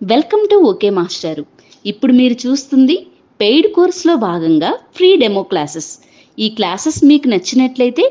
Welcome to okay మాస్టారు. ఇప్పుడు మీరు చూస్తుంది పెయిడ్ కోర్స్లో భాగంగా ఫ్రీ డెమో క్లాసెస్. ఈ క్లాసెస్ మీకు నచ్చినట్లయితే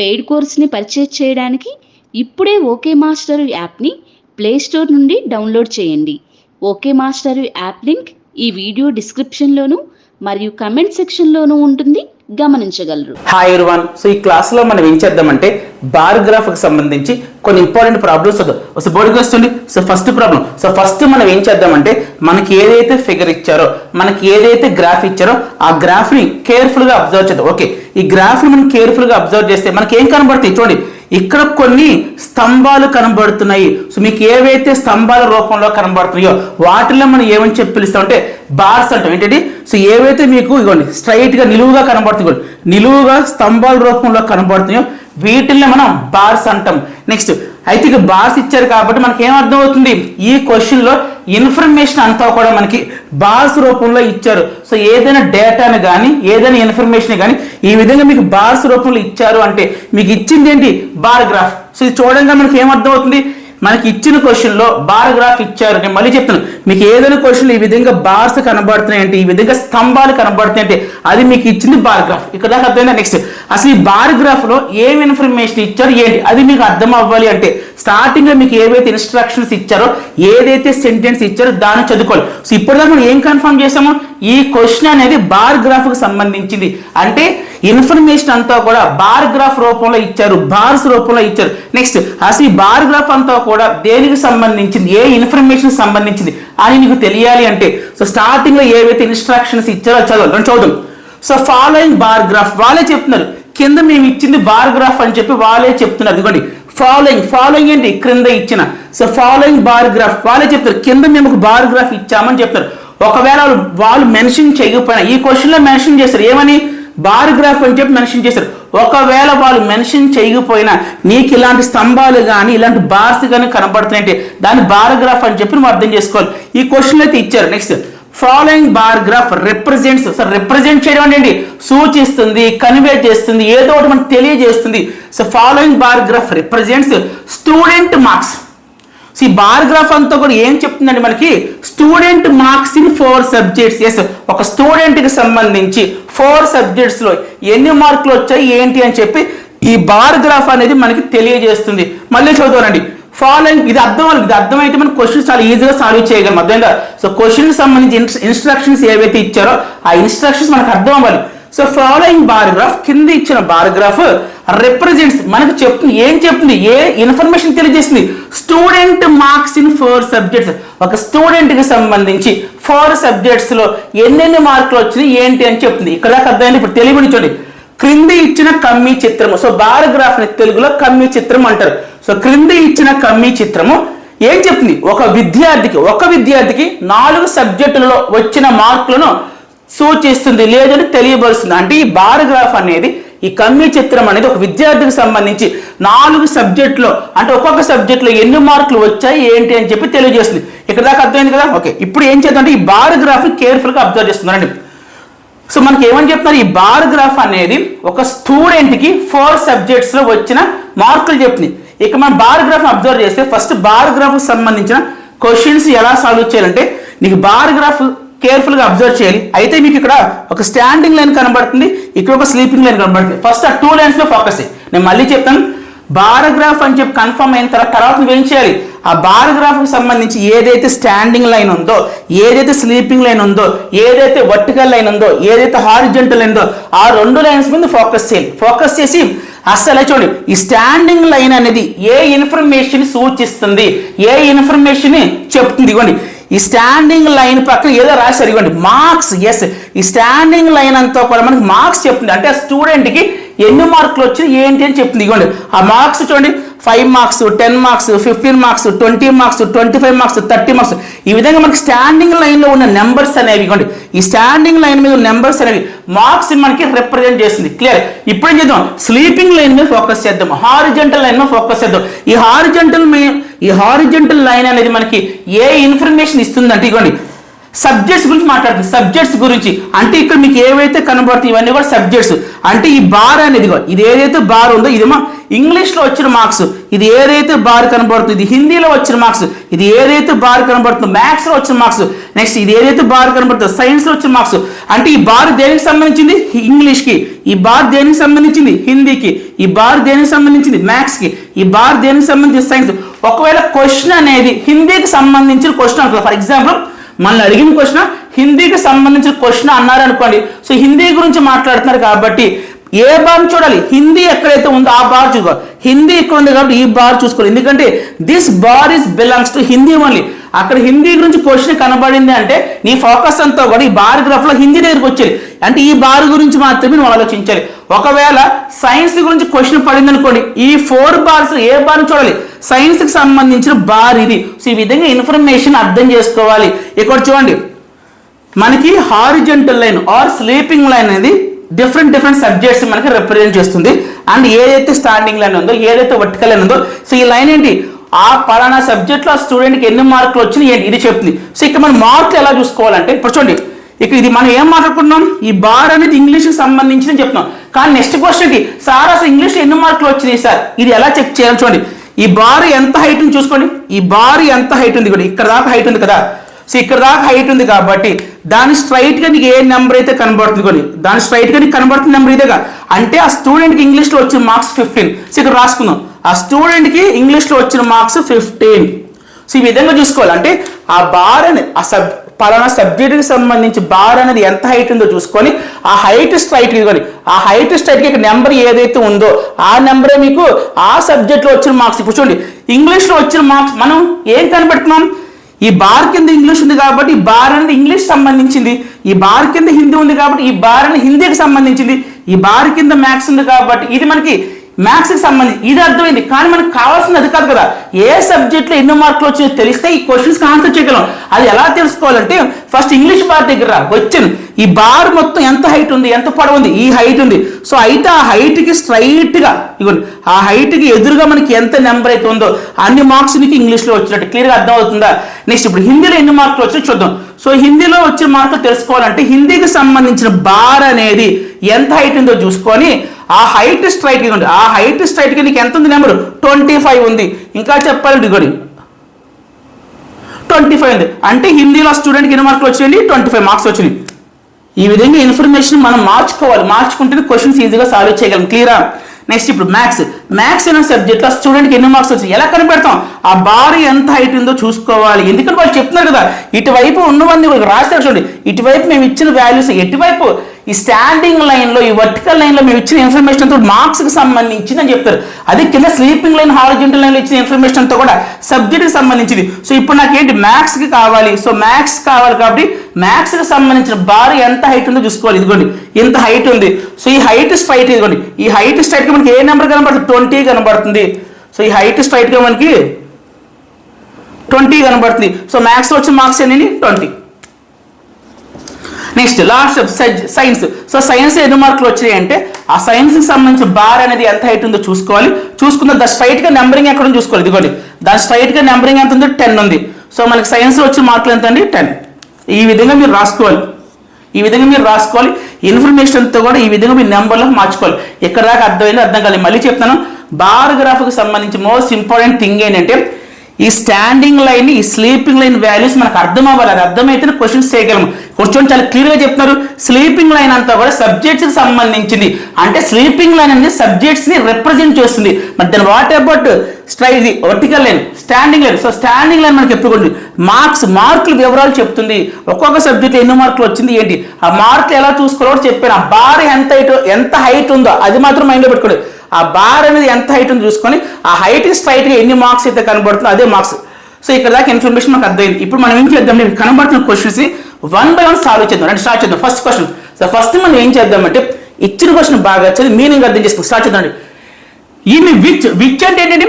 పెయిడ్ కోర్స్ని పర్చేజ్ చేయడానికి ఇప్పుడే ఓకే మాస్టర్ యాప్ని ప్లే స్టోర్ నుండి డౌన్లోడ్ చేయండి. ఓకే మాస్టర్ యాప్ లింక్ ఈ వీడియో డిస్క్రిప్షన్లోను మరియు కమెంట్ సెక్షన్లోనూ ఉంటుంది. గమనించగలరు. హాయ్ ఎవరివన్ సో ఈ క్లాస్లో మనం ఏం చేద్దామంటే బార్ గ్రాఫ్కి సంబంధించి కొన్ని ఇంపార్టెంట్ ప్రాబ్లమ్స్ వద్దాం సో బోర్డుకి వస్తుంది. So first problem so first మనం ఏం చేద్దామంటే మనకి ఏదైతే ఫిగర్ ఇచ్చారో మనకి ఏదైతే గ్రాఫ్ ఇచ్చారో ఆ గ్రాఫ్ని కేర్ఫుల్గా అబ్జర్వ్ చేద్దాం. ఓకే ఈ గ్రాఫ్ని మనం కేర్ఫుల్గా అబ్జర్వ్ చేస్తే మనకి ఏం కనబడుతుంది? చూడండి. ఇక్కడ కొన్ని స్తంభాలు కనబడుతున్నాయి. సో మీకు ఏవైతే స్తంభాల రూపంలో కనబడుతున్నాయో వాటిలో మనం ఏమని చెప్పి పిలుస్తామంటే బార్స్ అంటాం. ఏంటంటే సో ఏవైతే మీకు ఇగోండి స్ట్రైట్గా నిలువుగా కనబడుతుంది నిలువుగా స్తంభాల రూపంలో కనబడుతున్నాయో వీటిల్లో మనం బార్స్ అంటాం. నెక్స్ట్ అయితే ఇక బార్స్ ఇచ్చారు కాబట్టి మనకి ఏం అర్థం అవుతుంది ఈ క్వశ్చన్లో ఇన్ఫర్మేషన్ అంతా కూడా మనకి బార్స్ రూపంలో ఇచ్చారు. సో ఏదైనా డేటాను కానీ ఏదైనా ఇన్ఫర్మేషన్ కానీ ఈ విధంగా మీకు బార్స్ రూపంలో ఇచ్చారు అంటే మీకు ఇచ్చింది ఏంటి? Bar graph. సో ఇది చూడంగా మనకి ఏం అవుతుంది మనకి ఇచ్చిన క్వశ్చన్లో బార్ గ్రాఫ్ ఇచ్చారు నేను మళ్ళీ చెప్తాను మీకు ఏదైనా క్వశ్చన్లు ఈ విధంగా బార్స్ కనబడుతున్నాయి అంటే ఈ విధంగా స్తంభాలు కనబడుతున్నాయి అంటే అది మీకు ఇచ్చింది బార్ గ్రాఫ్ ఇక్కడ దాకా అర్థమైందా? నెక్స్ట్ అసలు ఈ బార్ గ్రాఫ్లో ఏం ఇన్ఫర్మేషన్ ఇచ్చారు ఏంటి? అది మీకు అర్థం అవ్వాలి అంటే స్టార్టింగ్లో మీకు ఏవైతే ఇన్స్ట్రక్షన్స్ ఇచ్చారో ఏదైతే సెంటెన్స్ ఇచ్చారో దాన్ని చదువుకోవాలి. సో ఇప్పటిదాకా మనం ఏం కన్ఫర్మ్ చేసాము ఈ క్వశ్చన్ అనేది బార్ గ్రాఫ్కు సంబంధించింది. అంటే ఇన్ఫర్మేషన్ అంతా కూడా బార్ గ్రాఫ్ రూపంలో ఇచ్చారు బార్స్ రూపంలో ఇచ్చారు. నెక్స్ట్ అసలు ఈ బార్ గ్రాఫ్ అంతా కూడా దేనికి సంబంధించింది? ఏ ఇన్ఫర్మేషన్ సంబంధించింది? అని నీకు తెలియాలి అంటే సో స్టార్టింగ్లో ఏవైతే ఇన్స్ట్రక్షన్స్ ఇచ్చారో చదవాలి. రండి చూద్దాం సో ఫాలోయింగ్ బార్ గ్రాఫ్ వాళ్ళే చెప్తున్నారు. కింద మేము ఇచ్చింది బార్ గ్రాఫ్ అని చెప్పి వాళ్ళే చెప్తున్నారు. ఇదిగోండి. ఫాలోయింగ్ ఫాలోయింగ్ ఏంటి? క్రింద ఇచ్చిన. సో ఫాలోయింగ్ బార్ గ్రాఫ్ వాళ్ళే చెప్తారు కింద మేము ఒక బార్ గ్రాఫ్ ఇచ్చామని చెప్తారు ఒకవేళ వాళ్ళు- వాళ్ళు మెన్షన్ చేయకపోయినా ఈ క్వశ్చన్లో మెన్షన్ చేస్తారు. ఏమని? బార్ గ్రాఫ్ అని చెప్పి మెన్షన్ చేశారు. ఒకవేళ వాళ్ళు మెన్షన్ చేయకపోయినా నీకు ఇలాంటి స్తంభాలు కానీ ఇలాంటి బార్స్ కానీ కనబడుతున్నాయంటే దాన్ని బార్ గ్రాఫ్ అని చెప్పి నువ్వు అర్థం చేసుకోవాలి. ఈ క్వశ్చన్ అయితే ఇచ్చారు. Next following bar graph represents sir represent చేయడం అంటే సూచిస్తుంది కన్వే చేస్తుంది ఏదో ఒకటి మనకు తెలియజేస్తుంది. So following bar graph represents student marks so ఈ బార్ గ్రాఫ్ అంతా కూడా ఏం చెప్తుందండి మనకి student marks in four subjects yes ఒక స్టూడెంట్కి సంబంధించి ఫోర్ సబ్జెక్ట్స్లో ఎన్ని మార్కులు వచ్చాయి ఏంటి అని చెప్పి ఈ బార్ గ్రాఫ్ అనేది మనకి తెలియజేస్తుంది. మళ్ళీ చదువుతానండి ఫాలోయింగ్ ఇది అర్థం ఇది అర్థమైతే మనం క్వశ్చన్స్ చాలా ఈజీగా సాల్వ్ చేయగలం. అర్థమైందా? సో క్వశ్చన్ సంబంధించి ఇన్స్ట్రక్షన్స్ ఏవైతే ఇచ్చారో ఆ ఇన్స్ట్రక్షన్స్ మనకు అర్థం అవ్వాలి. సో ఫాలోయింగ్ బార్ గ్రాఫ్ కింద ఇచ్చిన బార్ గ్రాఫ్ రిప్రజెంట్స్ మనకు చెప్తుంది ఏం చెప్తుంది ఏ ఇన్ఫర్మేషన్ తెలియజేస్తుంది? Student marks in four subjects ఒక స్టూడెంట్కి సంబంధించి ఫోర్ సబ్జెక్ట్స్లో ఎన్నెన్ని మార్కులు వచ్చినాయి ఏంటి అని చెప్తుంది. ఇక్కడ దాకా అర్థమైంది ఇప్పుడు తెలియని చూడండి. క్రింది ఇచ్చిన కమ్మీ చిత్రము సో బార్ తెలుగులో కమ్మీ చిత్రం అంటారు. సో క్రింది ఇచ్చిన కమ్మీ చిత్రము ఏం చెప్తుంది? ఒక విద్యార్థికి ఒక విద్యార్థికి నాలుగు సబ్జెక్టులలో వచ్చిన మార్కులను సూచిస్తుంది లేదని తెలియబరుస్తుంది అంటే ఈ బారోగ్రాఫ్ అనేది ఈ కమ్మీ చిత్రం అనేది ఒక విద్యార్థికి సంబంధించి నాలుగు సబ్జెక్టులో అంటే ఒక్కొక్క సబ్జెక్టులో ఎన్ని మార్కులు వచ్చాయి ఏంటి అని చెప్పి తెలియజేస్తుంది. ఇక్కడ దాకా అర్థమైంది కదా? ఓకే. ఇప్పుడు ఏం చేద్దామంటే ఈ బార్ గ్రాఫ్ కేర్ఫుల్గా అబ్జర్వ్ చేస్తున్నారండి. సో మనకి ఏమని చెప్తున్నారు? ఈ బార్ గ్రాఫ్ అనేది ఒక స్టూడెంట్కి ఫోర్ సబ్జెక్ట్స్లో వచ్చిన మార్కులు చెప్తుంది. ఇక మనం బార్ గ్రాఫ్ అబ్జర్వ్ చేస్తే ఫస్ట్ బార్ సంబంధించిన క్వశ్చన్స్ ఎలా సాల్వ్ చేయాలంటే నీకు బార్ కేర్ఫుల్గా అబ్జర్వ్ చేయాలి. అయితే మీకు ఇక్కడ ఒక స్టాండింగ్ లైన్ కనబడుతుంది. ఇక్కడ ఒక స్లీపింగ్ లైన్ కనబడుతుంది. ఫస్ట్ ఆ టూ లైన్స్లో ఫోకస్ చేయి. నేను మళ్ళీ చెప్తాను. బారోగ్రాఫ్ అని చెప్పి కన్ఫర్మ్ అయిన తర్వాత తర్వాత నువ్వు ఏం చేయాలి? ఆ బారోగ్రాఫ్కి సంబంధించి ఏదైతే స్టాండింగ్ లైన్ ఉందో ఏదైతే స్లీపింగ్ లైన్ ఉందో ఏదైతే వర్టికల్ లైన్ ఉందో ఏదైతే హారిజెంటల్ లైన్ ఉందో ఆ రెండు లైన్స్ మీద ఫోకస్ చేయాలి. ఫోకస్ చేసి అస్సలే చూడండి. ఈ స్టాండింగ్ లైన్ అనేది ఏ ఇన్ఫర్మేషన్ సూచిస్తుంది? ఏ ఇన్ఫర్మేషన్ చెప్తుంది? ఇవ్వండి ఈ స్టాండింగ్ లైన్ పక్కన ఏదో రాశారు ఇవ్వండి మార్క్స్ ఎస్ ఈ స్టాండింగ్ లైన్ అంతా కూడా మనకి మార్క్స్ చెప్తుంది. అంటే స్టూడెంట్కి ఎన్ని మార్కులు వచ్చి ఏంటి అని చెప్తుంది. ఇవ్వండి ఆ మార్క్స్ చూడండి five marks ten marks fifteen marks twenty marks twenty five marks thirty marks ఈ విధంగా మనకి స్టాండింగ్ లైన్లో ఉన్న నెంబర్స్ అనేవి ఇవ్వండి ఈ స్టాండింగ్ లైన్ మీద ఉన్న నెంబర్స్ అనేవి మార్క్స్ మనకి రిప్రజెంట్ చేస్తుంది. క్లియర్ ఇప్పుడు ఏం చేద్దాం? స్లీపింగ్ లైన్ మీద ఫోకస్ చేద్దాం. హారిజెంటల్ లైన్ మీద ఫోకస్ చేద్దాం. ఈ హారిజెంటల్ ఈ హారిజెంటల్ లైన్ అనేది మనకి ఏ ఇన్ఫర్మేషన్ ఇస్తుందంటే ఇవ్వండి సబ్జెక్ట్స్ గురించి మాట్లాడుతుంది. సబ్జెక్ట్స్ గురించి. అంటే ఇక్కడ మీకు ఏవైతే కనబడుతుంది ఇవన్నీ కూడా సబ్జెక్ట్స్ అంటే ఈ బార్ అనేది ఇది ఏదైతే బార్ ఉందో ఇదేమో ఇంగ్లీష్లో వచ్చిన మార్క్స్ ఇది ఏదైతే బార్ కనబడుతుంది ఇది హిందీలో వచ్చిన మార్క్స్ ఇది ఏదైతే బార్ కనబడుతుందో మ్యాథ్స్లో వచ్చిన మార్క్స్ నెక్స్ట్ ఇది ఏదైతే బార్ కనబడుతుందో సైన్స్లో వచ్చిన మార్క్స్ అంటే ఈ బార్ దేనికి సంబంధించింది? ఇంగ్లీష్కి ఈ బార్ దేనికి సంబంధించింది? హిందీకి. ఈ బార్ దేనికి సంబంధించింది? మ్యాథ్స్కి ఈ బార్ దేనికి సంబంధించింది? సైన్స్ ఒకవేళ క్వశ్చన్ అనేది హిందీకి సంబంధించిన క్వశ్చన్ అనుకో ఫర్ ఎగ్జాంపుల్ మనల్ని అడిగిన క్వశ్చన్ హిందీకి సంబంధించిన క్వశ్చన్ అన్నారు అనుకోండి. సో హిందీ గురించి మాట్లాడుతున్నారు కాబట్టి ఏ బార్ చూడాలి? హిందీ ఎక్కడైతే ఉందో ఆ బార్ చూసుకోవాలి. హిందీ ఇక్కడ ఉంది కాబట్టి ఈ బార్ చూసుకోవాలి. ఎందుకంటే this bar is belongs to Hindi only అక్కడ హిందీ గురించి క్వశ్చన్ కనబడింది అంటే నీ ఫోకస్ అంతా కూడా ఈ బార్ హిందీ దగ్గరికి వచ్చేది. అంటే ఈ బార్ గురించి మాత్రమే నువ్వు ఆలోచించాలి. ఒకవేళ సైన్స్ గురించి క్వశ్చన్ పడింది అనుకోండి ఈ ఫోర్ బార్స్ ఏ బార్ చూడాలి? సైన్స్కి సంబంధించిన బార్ ఇది. సో ఈ విధంగా ఇన్ఫర్మేషన్ అర్థం చేసుకోవాలి. ఇక్కడ చూడండి మనకి horizontal line or sleeping line అనేది డిఫరెంట్ డిఫరెంట్ సబ్జెక్ట్స్ మనకి రిప్రజెంట్ చేస్తుంది. అండ్ ఏదైతే స్టాండింగ్ లైన్ ఉందో ఏదైతే వర్టికల్ లైన్ ఉందో సో ఈ లైన్ ఏంటి? ఆ పలానా సబ్జెక్ట్లో ఆ స్టూడెంట్కి ఎన్ని మార్కులు వచ్చినాయి ఏంటి? ఇది చెప్తుంది. సో ఇక్కడ మనం మార్కులు ఎలా చూసుకోవాలంటే ఇప్పుడు చూడండి ఇక ఇది మనం ఏం మాట్లాడుకుంటున్నాం? ఈ బార్ అనేది ఇంగ్లీష్కి సంబంధించిన చెప్తున్నాం. కానీ నెక్స్ట్ క్వశ్చన్కి సార్ అసలు ఇంగ్లీష్లో ఎన్ని మార్కులు వచ్చినాయి సార్ ఇది ఎలా చెక్ చేయాలి చూడండి. ఈ బార్ ఎంత హైట్ ఉంది చూసుకోండి. ఈ బార్ ఎంత హైట్ ఉంది కూడా ఇక్కడ దాకా హైట్ ఉంది కదా. సో ఇక్కడ దాకా హైట్ ఉంది కాబట్టి దాని స్ట్రైట్గా నీకు ఏ నెంబర్ అయితే కనబడుతుంది కొన్ని దాని స్ట్రైట్గా నీకు కనబడుతున్న నెంబర్ ఇదేగా. అంటే ఆ స్టూడెంట్కి వచ్చిన మార్క్స్ ఫిఫ్టీన్ సో ఇక్కడ రాసుకుందాం. ఆ స్టూడెంట్కి వచ్చిన మార్క్స్ ఫిఫ్టీన్ సో ఈ విధంగా చూసుకోవాలి. అంటే ఆ బార్ అనేది ఆ సబ్ పలానా సబ్జెక్టుకి సంబంధించి బార్ అనేది ఎంత హైట్ ఉందో చూసుకొని ఆ హైట్ స్ట్రైట్ ఇదిగోని ఆ హైట్ స్ట్రైట్కి ఇక్కడ నెంబర్ ఏదైతే ఉందో ఆ నెంబరే మీకు ఆ సబ్జెక్ట్లో వచ్చిన మార్క్స్ ఇప్పుడు చూడండి ఇంగ్లీష్లో వచ్చిన మార్క్స్ మనం ఏం కనబెడుతున్నాం ఈ బార్ కింద ఇంగ్లీష్ ఉంది కాబట్టి ఈ బార్ అనేది ఇంగ్లీష్ సంబంధించింది. ఈ బార్ కింద హిందీ ఉంది కాబట్టి ఈ బార్ అనేది హిందీకి సంబంధించింది. ఈ బార్ కింద మ్యాథ్స్ ఉంది కాబట్టి ఇది మనకి మ్యాథ్స్కి సంబంధించి. ఇది అర్థమైంది. కానీ మనకు కావాల్సింది అది కాదు కదా. ఏ సబ్జెక్ట్లో ఎన్ని మార్కులు వచ్చాయో తెలిస్తే ఈ క్వశ్చన్స్కి ఆన్సర్ చేయగలం. అది ఎలా తెలుసుకోవాలంటే ఫస్ట్ ఇంగ్లీష్ బార్ దగ్గర రా, వచ్చింది ఈ బార్ మొత్తం ఎంత హైట్ ఉంది? ఎంత పొడవు ఉంది? ఈ హైట్ ఉంది. సో అయితే ఆ హైట్కి స్ట్రైట్గా ఇవ్వండి ఆ హైట్కి ఎదురుగా మనకి ఎంత నెంబర్ అయితే ఉందో అన్ని మార్క్స్ మీకు ఇంగ్లీష్లో వచ్చినట్టు. క్లియర్గా అర్థం అవుతుందా నెక్స్ట్ ఇప్పుడు హిందీలో ఎన్ని మార్కులు వచ్చాయో చూద్దాం. సో హిందీలో వచ్చిన మార్కులు తెలుసుకోవాలంటే హిందీకి సంబంధించిన బార్ అనేది ఎంత హైట్ ఉందో చూసుకొని ఆ హైట్ స్ట్రైట్ ఇదిగోండి ఆ హైట్ స్ట్రైట్కి నీకు ఎంత ఉంది నెంబర్? ట్వంటీ ఫైవ్ ఉంది. ఇంకా చెప్పాలండి ఇదిగోండి ట్వంటీ ఫైవ్ ఉంది. అంటే హిందీలో స్టూడెంట్కి ఎన్ని మార్కులు వచ్చాయండి ట్వంటీ ఫైవ్ మార్క్స్ వచ్చినాయి. ఈ విధంగా ఇన్ఫర్మేషన్ మనం మార్చుకోవాలి. మార్చుకుంటే క్వశ్చన్స్ ఈజీగా సాల్వ్ చేయగలం. క్లియరా నెక్స్ట్ ఇప్పుడు మ్యాథ్స్ మ్యాథ్స్ అనే సబ్జెక్ట్లో స్టూడెంట్కి ఎన్ని మార్క్స్ వచ్చాయి ఎలా కనిపెడతాం? ఆ బార్ ఎంత హైట్ ఉందో చూసుకోవాలి. ఎందుకంటే వాళ్ళు చెప్తున్నారు కదా ఇటువైపు ఉన్నవన్నీ వీళ్ళకి చూడండి. ఇటువైపు మేము ఇచ్చిన వాల్యూస్ ఎటువైపు? ఈ స్టాండింగ్ లైన్లో ఈ వర్టికల్ లైన్లో మేము ఇచ్చిన ఇన్ఫర్మేషన్ అంతా మార్క్స్కి సంబంధించింది అని చెప్తారు. అదే కింద స్లీపింగ్ లైన్ హారిజెంటల్ లైన్లో ఇచ్చిన ఇన్ఫర్మేషన్ అంతా కూడా సబ్జెక్ట్కి సంబంధించింది. సో ఇప్పుడు నాకేంటి మ్యాథ్స్కి కావాలి? సో మ్యాథ్స్ కావాలి కాబట్టి మ్యాథ్స్కి సంబంధించిన బార్ ఎంత హైట్ ఉందో చూసుకోవాలి. ఇదిగోండి ఇంత హైట్ ఉంది. సో ఈ హైట్ స్ట్రైట్ ఇదిగోండి. ఈ హైట్ స్ట్రైట్గా మనకి ఏ నెంబర్ కనబడుతుంది? ట్వంటీ కనబడుతుంది. సో ఈ హైట్ స్ట్రైట్గా మనకి ట్వంటీ కనబడుతుంది. సో మ్యాథ్స్ వచ్చిన మార్క్స్ ఎన్ని? Twenty next last science so science ఎన్ని మార్కులు వచ్చినాయి అంటే ఆ సైన్స్కి సంబంధించిన బార్ అనేది ఎంత హైట్ ఉందో చూసుకోవాలి. చూసుకున్న దాని స్ట్రైట్గా నెంబరింగ్ ఎక్కడ చూసుకోవాలి. ఇదిగోండి దాని స్ట్రైట్గా నెంబరింగ్ ఎంత ఉందో టెన్ ఉంది. సో మనకి సైన్స్ వచ్చిన మార్కులు ఎంత అండి? టెన్ ఈ విధంగా మీరు రాసుకోవాలి. ఈ విధంగా మీరు రాసుకోవాలి. ఇన్ఫర్మేషన్ అంతా కూడా ఈ విధంగా మీ నెంబర్లో మార్చుకోవాలి. ఎక్కడ దాకా అర్థమైందో అర్థం కాలేదు. మళ్ళీ చెప్తాను. బార్ గ్రాఫ్కి సంబంధించి మోస్ట్ ఇంపార్టెంట్ థింగ్ ఏంటంటే ఈ స్టాండింగ్ లైన్ ఈ స్లీపింగ్ లైన్ వాల్యూస్ మనకు అర్థం అవ్వాలి అది అర్థమైతేనే క్వశ్చన్స్ చేయగలము. క్వశ్చన్ చాలా క్లియర్గా చెప్తున్నారు. స్లీపింగ్ లైన్ అంతా కూడా సబ్జెక్ట్స్కి సంబంధించింది. అంటే స్లీపింగ్ లైన్ అనేది సబ్జెక్ట్స్ని రిప్రజెంట్ చేస్తుంది. మరి దాని వాట్ అబౌట్ స్ట్రై ఇది vertical line standing line so standing line మనకి ఎప్పుడు మార్క్స్ మార్కులు వివరాలు చెప్తుంది. ఒక్కొక్క సబ్జెక్ట్ ఎన్ని మార్కులు వచ్చింది ఏంటి? ఆ మార్కులు ఎలా చూసుకోవాలో చెప్పాను. ఆ బార్ ఎంత ఎంత హైట్ ఉందో అది మాత్రం మైండ్లో పెట్టుకోండి. ఆ బార్ అనేది ఎంత హైట్ ఉంది చూసుకొని ఆ హైట్ స్ట్రైట్గా ఎన్ని మార్క్స్ అయితే కనబడుతుందో అదే మార్క్స్ సో ఇక్కడ దాకా ఇన్ఫర్మేషన్ మాకు అర్థమైంది. ఇప్పుడు మనం ఏం చేద్దాం? మీకు కనబడుతున్న questions one by one solve చేద్దాం. అంటే స్టార్ట్ చేద్దాం. ఫస్ట్ క్వశ్చన్ సో ఫస్ట్ మనం ఏం చేద్దామంటే ఇచ్చిన క్వశ్చన్ బాగా వచ్చేది మీనింగ్ అర్థం చేసుకుని స్టార్ట్ చేద్దాం ఇన్ని విచ్ విచ్ అంటే ఏంటంటే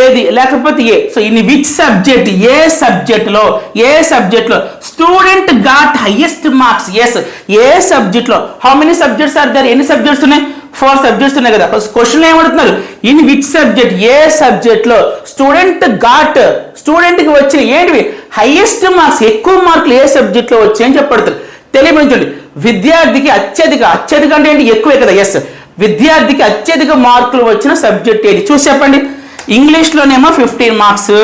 ఏది? లేకపోతే ఏ? సో ఇన్ని విచ్ సబ్జెక్ట్ ఏ సబ్జెక్ట్లో? ఏ సబ్జెక్ట్లో? Student got highest marks yes ఏ సబ్జెక్ట్లో? How many subjects are there ఎన్ని సబ్జెక్ట్స్ ఉన్నాయి? ఫోర్ సబ్జెక్ట్స్ ఉన్నాయి కదా. క్వశ్చన్ ఏమడుతున్నారు ఇన్ విచ్ సబ్జెక్ట్? ఏ సబ్జెక్ట్లో స్టూడెంట్ ఘాట్ స్టూడెంట్కి వచ్చిన ఏంటివి? హైయెస్ట్ మార్క్స్ ఎక్కువ మార్కులు ఏ సబ్జెక్ట్లో వచ్చాయని చెప్పబడతారు తెలియపరచండి విద్యార్థికి అత్యధిక అత్యధిక అంటే ఏంటి? ఎక్కువే కదా ఎస్ విద్యార్థికి అత్యధిక మార్కులు వచ్చిన సబ్జెక్ట్ ఏది? చూసి చెప్పండి. ఇంగ్లీష్లోనేమో ఫిఫ్టీన్ మార్క్స్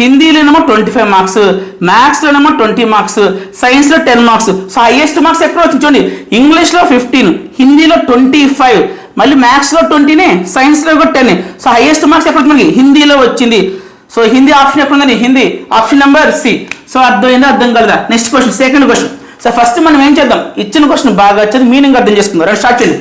హిందీలోనేమో ట్వంటీ ఫైవ్ మార్క్స్ మ్యాథ్స్లోనేమో ట్వంటీ మార్క్స్ సైన్స్లో ten marks so highest marks ఎక్కడ వచ్చింది చూడండి. ఇంగ్లీష్లో ఫిఫ్టీన్ హిందీలో ట్వంటీ ఫైవ్ మళ్ళీ మ్యాథ్స్లో ట్వంటీనే సైన్స్లో కూడా టెన్ సో హైయెస్ట్ మార్క్స్ ఎక్కడ వచ్చింది? మనకి హిందీలో వచ్చింది. సో హిందీ ఆప్షన్ ఎక్కడ ఉందండి? Hindi option number C so అర్థమైందా? అర్థం కలదా? Next question second question so first మనం ఏం చేద్దాం? ఇచ్చిన క్వశ్చన్ బాగా వచ్చేది మీనింగ్ అర్థం చేసుకుందాం. రెండు స్టార్ట్ చేయండి.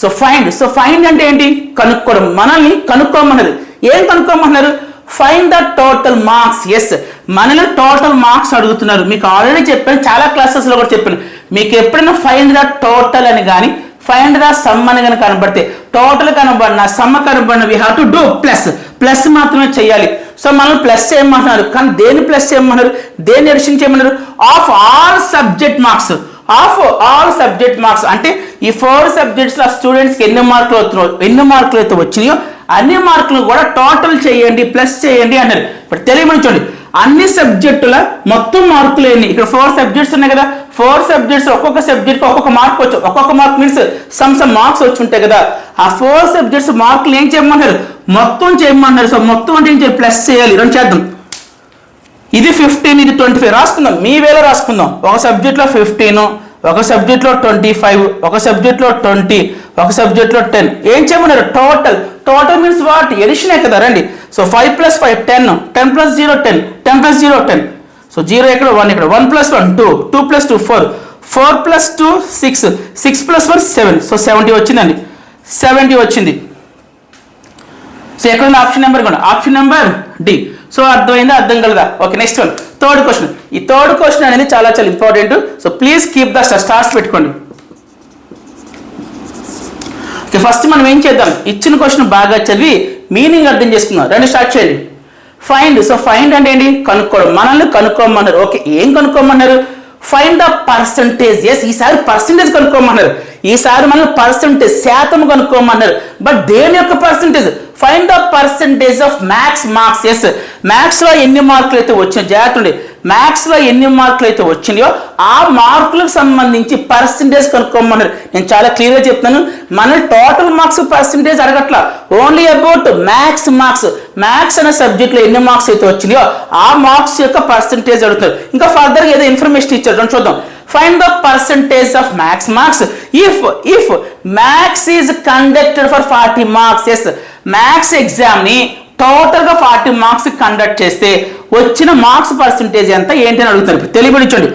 సో ఫైండ్ సో ఫైండ్ అంటే ఏంటి? కనుక్కోవడం. మనల్ని కనుక్కోమన్నది. ఏం కనుక్కోమన్నారు? Find the total marks yes మనల్ని టోటల్ మార్క్స్ అడుగుతున్నారు. మీకు ఆల్రెడీ చెప్పాను. చాలా క్లాసెస్లో కూడా చెప్పాను. మీకు ఎప్పుడైనా ఫైన్ ద టోటల్ అని కానీ ఫైండ్ ద సమ్ అని కానీ కనబడితే టోటల్ కనబడిన సమ్ కనబడిన we have to do plus plus మాత్రమే చేయాలి. సో మనం ప్లస్ చేయమంటున్నారు. కానీ దేని ప్లస్ చేయమన్నారు దేని ఎడిషన్ చేయమన్నారు of all subject marks of all subject marks. అంటే ఈ ఫోర్ సబ్జెక్ట్స్లో స్టూడెంట్స్కి ఎన్ని మార్కులు అవుతున్నాయో ఎన్ని మార్కులు అయితే వచ్చినాయో అన్ని మార్కులు కూడా టోటల్ చేయండి ప్లస్ చేయండి అన్నారు. ఇప్పుడు తెలియమని చూడండి. అన్ని సబ్జెక్టుల మొత్తం మార్కులు ఎన్ని? ఇక్కడ ఫోర్ సబ్జెక్ట్స్ ఉన్నాయి కదా. ఫోర్ సబ్జెక్ట్స్ ఒక్కొక్క సబ్జెక్ట్ ఒక్కొక్క మార్క్ వచ్చు. ఒక్కొక్క mark means sum sum marks వచ్చి ఉంటాయి కదా. ఆ ఫోర్ సబ్జెక్ట్స్ మార్కులు ఏం చేయమన్నారు మొత్తం చేయమన్నారు సో మొత్తం అంటే ఏం చేయాలి? ప్లస్ చేయాలి. రెండు చేద్దాం. ఇది ఫిఫ్టీన్ ఇది ట్వంటీ ఫైవ్ రాసుకుందాం. మీ వేళ రాసుకుందాం. ఒక సబ్జెక్ట్లో ఫిఫ్టీన్ ఒక సబ్జెక్ట్లో ట్వంటీ ఫైవ్ ఒక సబ్జెక్ట్లో ట్వంటీ ఒక సబ్జెక్ట్లో టెన్ ఏం చేయమన్నారు? టోటల్ టోటల్ మీన్స్ వాట్ ఎడిషనే కదా రండి. So five plus five ten ten plus zero ten ten plus zero ten so zero ఇక్కడ వన్ ఇక్కడ one plus one two two plus two four four plus two six six plus one seven so seventy వచ్చిందండి. Seventy వచ్చింది. So ఎక్కడ option number కూడా option number D so అర్థమైందా? అర్థం కలదా? Okay next one third question ఈ third question అనేది చాలా చాలా important so please keep the stars పెట్టుకోండి. ఓకే ఫస్ట్ మనం ఏం చేద్దాం? ఇచ్చిన క్వశ్చన్ బాగా చదివి మీనింగ్ అర్థం చేసుకుందాం. రండి స్టార్ట్ చేయండి. ఫైండ్ సో ఫైండ్ అంటే ఏంటి? కనుక్కోవడం. మనల్ని కనుక్కోమన్నారు. ఓకే ఏం కనుక్కోమన్నారు? ఫైండ్ ద పర్సంటేజ్ ఎస్ ఈసారి పర్సంటేజ్ కనుక్కోమన్నారు. ఈసారి మనల్ని పర్సంటేజ్ శాతం కనుక్కోమన్నారు. బట్ దేని యొక్క percentage find the percentage of maths marks yes మ్యాథ్స్లో ఎన్ని మార్కులు అయితే వచ్చినాయి జాగ్రత్త ఉండి మ్యాథ్స్లో ఎన్ని మార్కులు అయితే వచ్చినాయో ఆ మార్కులకు సంబంధించి పర్సంటేజ్ కనుక్కోమన్నారు. నేను చాలా క్లియర్గా చెప్తాను మన total marks percentage అడగట్లా. Only about maths marks maths అనే సబ్జెక్ట్లో ఎన్ని మార్క్స్ అయితే వచ్చినాయో ఆ మార్క్స్ యొక్క పర్సంటేజ్ అడుగుతారు ఇంకా ఫర్దర్ ఏదో ఇన్ఫర్మేషన్ ఇచ్చారు. చూద్దాం. Find the percentage of maths marks if if maths is conducted for forty marks yes maths ఎగ్జామ్ని టోటల్గా ఫార్టీ మార్క్స్ కండక్ట్ చేస్తే వచ్చిన మార్క్స్ పర్సంటేజ్ ఎంత ఏంటి అని అడుగుతారు. తెలియపడించండి తెలియబడించండి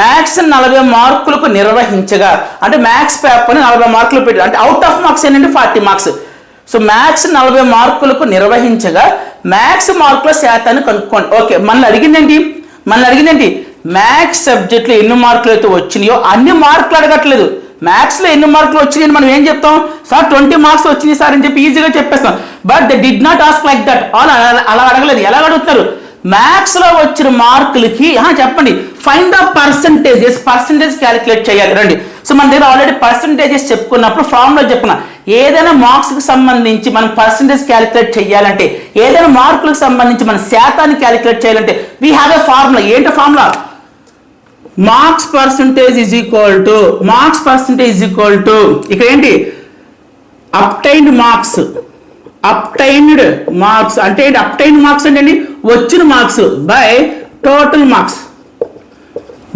మ్యాథ్స్ నలభై మార్కులకు నిర్వహించగా అంటే మ్యాథ్స్ పేపర్ని నలభై మార్కులు పెట్టి అంటే అవుట్ ఆఫ్ మార్క్స్ ఏంటంటే ఫార్టీ మార్క్స్ సో మ్యాథ్స్ నలభై మార్కులకు నిర్వహించగా మ్యాథ్స్ మార్కుల శాతాన్ని కనుక్కోండి. ఓకే మనల్ని అడిగిందేంటి మనల్ని అడిగిందేంటి మ్యాథ్స్ సబ్జెక్ట్లో ఎన్ని మార్కులు అయితే వచ్చినాయో అన్ని మార్కులు అడగట్లేదు. మ్యాథ్స్లో ఎన్ని మార్కులు వచ్చినాయని మనం ఏం చెప్తాం? సార్ ట్వంటీ మార్క్స్ వచ్చినాయి సార్ అని చెప్పి ఈజీగా చెప్పేస్తాం. But they did not ask like that అలా అలా అడగలేదు. ఎలా అడుగుతున్నారు? మ్యాథ్స్లో వచ్చిన మార్కులకి చెప్పండి. Find the percentages percentage calculate చేయాలి. రండి. సో మన దగ్గర ఆల్రెడీ పర్సంటేజెస్ చెప్పుకున్నప్పుడు ఫామ్ చెప్పుకున్నా. ఏదైనా మార్క్స్కి సంబంధించి మనం పర్సంటేజ్ క్యాలిక్యులేట్ చేయాలంటే ఏదైనా మార్కులకు సంబంధించి మన శాతాన్ని క్యాలిక్యులేట్ చేయాలంటే వీ హ్యావ్ ఎ ఫార్ములా ఏంటి formula marks percentage is equal to marks percentage is equal to ఇక్కడ ఏంటి? అప్టైన్డ్ మార్క్స్ అప్టైన్డ్ మార్క్స్ అంటే ఏంటి? అప్టైన్డ్ మార్క్స్ అంటే ఏంటి? వచ్చిన marks by total marks